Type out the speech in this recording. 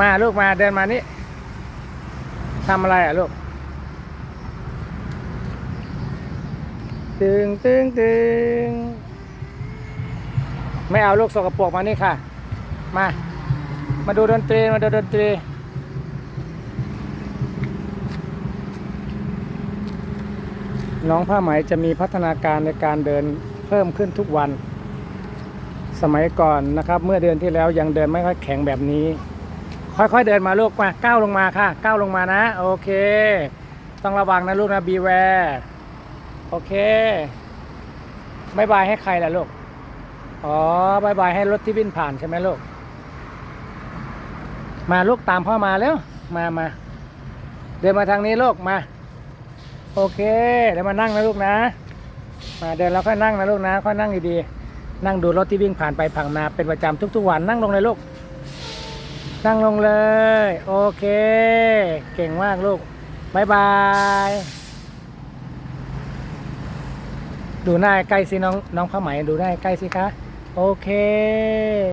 มาลูกมาเดินมานี่ทำอะไรอะลูก ตึงตึงตึงไม่เอาลูกสกปรกมานี่ค่ะ มา มาดูดนตรีมาดูดนตรีน้องผ้าไหมจะมีพัฒนาการในการเดินเพิ่มขึ้นทุกวัน สมัยก่อนนะครับ เมื่อเดือนที่แล้วยังเดินไม่ค่อยแข็งแบบนี้ ค่อยๆเดินมาลูกมาก้าวลงมาค่ะก้าวลงมานะ โอเค ต้องระวังนะลูกนะบีแวร์โอเคบายบายให้ใครล่ะลูก อ๋อบายบายให้รถที่วิ่งผ่านใช่ไหมลูก มาลูกตามพ่อมาแล้ว มามา เดินมาทางนี้ลูกมา โอเค เดี๋ยวมานั่งนะลูกนะ มาเดินแล้วค่อยนั่งนะลูกนะ ค่อยนั่งดีๆ นั่งดูรถที่วิ่งผ่านไปผ่านมาเป็นประจำทุกๆวันนั่งลงเลยลูก นั่งลงเลย โอเค เก่งมากลูกบายบาย ดูหน้าใกล้สิน้องน้องผ้าไหมดูหน้าใกล้สิคะ โอเค